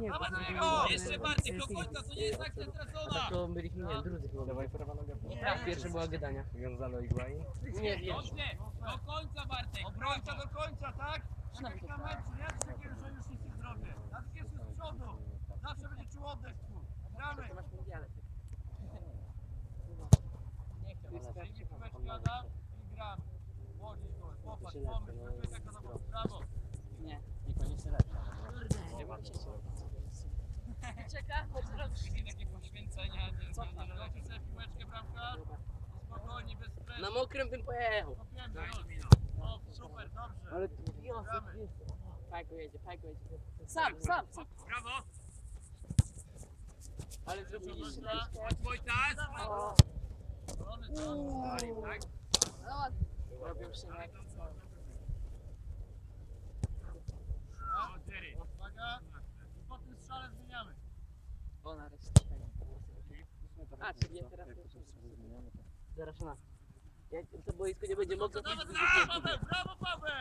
Nie, Dawaj bo- na niego! Jeszcze bardziej, do końca, to nie jest akcja stracona! To byliśmy, nie wiem, drudzy chyba. Dawaj prawa noga. Tak, pierwsze była gadania. Gonzalo Higuain. Nie wiem. Dobrze, do końca Bartek, obrońca do końca, tak? Tak jak na meczu, nie? Coś takiego, że już nic nie zrobię. Nawet jest z przodu. Zawsze będzie czuł oddech tu. Gramy. Przyjmij piłeczkę Adam i gramy. Młodziej go, popatrz, pomysł, wypytaj jako do brawo. Nie. Niekoniecznie lepsza. Czeka, chodź takie poświęcenia, nie nie leci sobie piłeczkę bramka. Spokojnie, bez stresu. Na mokrym bym pojechał. O, super, dobrze. Ale tu Gramy. Fajko jedzie, fajko jedzie. Sam, sam, sam. Brawo. Ale zrobili Dobra, Chodź Wojtas. Tak? robią szynek. Brawo, A, czyli ja teraz... Zaraz na. Jak to boisko nie będzie mogło... Brawo, brawo, Paweł, brawo, Paweł.